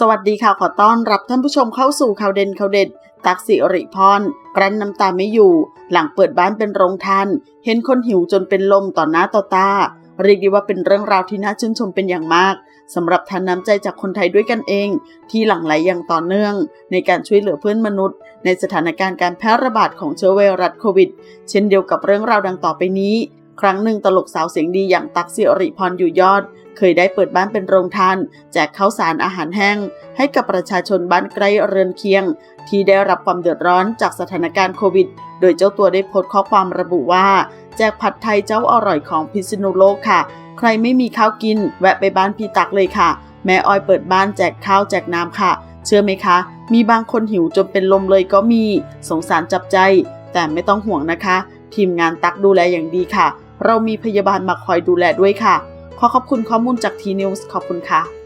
สวัสดีค่ะขอต้อนรับท่านผู้ชมเข้าสู่ข่าวเด่นข่าวเด็ด ตักสิริพรกรันน้ำตาไม่อยู่ หลังเปิดบ้านเป็นโรงทาน เห็นคนหิวจนเป็นลมต่อหน้าต่อตา เรียกได้ว่าเป็นเรื่องราวที่น่าชื่นชมเป็นอย่างมากสำหรับทานน้ำใจจากคนไทยด้วยกันเอง ที่หลั่งไหลอย่างต่อเนื่อง ในการช่วยเหลือเพื่อนมนุษย์ ในสถานการณ์การแพร่ระบาดของเชื้อไวรัสโควิด เช่นเดียวกับเรื่องราวดังต่อไปนี้ ครั้งหนึ่งตลกสาวเสียงดีอย่างตักสิริพรอยู่ยอด เคยได้เปิดบ้านเป็นโรงทาน แจกข้าวสารอาหารแห้ง ให้กับประชาชนบ้านใกล้เรือนเคียง ที่ได้รับความเดือดร้อนจากสถานการณ์โควิด โดยเจ้าตัวได้โพสต์ข้อความระบุว่า แจกผัดไทยเจ้าอร่อยของพิษณุโลกค่ะ ใครไม่มีข้าวกิน แวะไปบ้านพี่ตักเลยค่ะ แม่อ้อยเปิดบ้านแจกข้าวแจกน้ำค่ะ เชื่อไหมคะ มีบางคนหิวจนเป็นลมเลยก็มี สงสารจับใจ แต่ไม่ต้องห่วงนะคะ ทีมงานตักดูแลอย่างดีค่ะ เรามีพยาบาลมาคอยดูแลด้วยค่ะ ขอขอบคุณข้อมูลจากทีนิวส์ขอบคุณค่ะ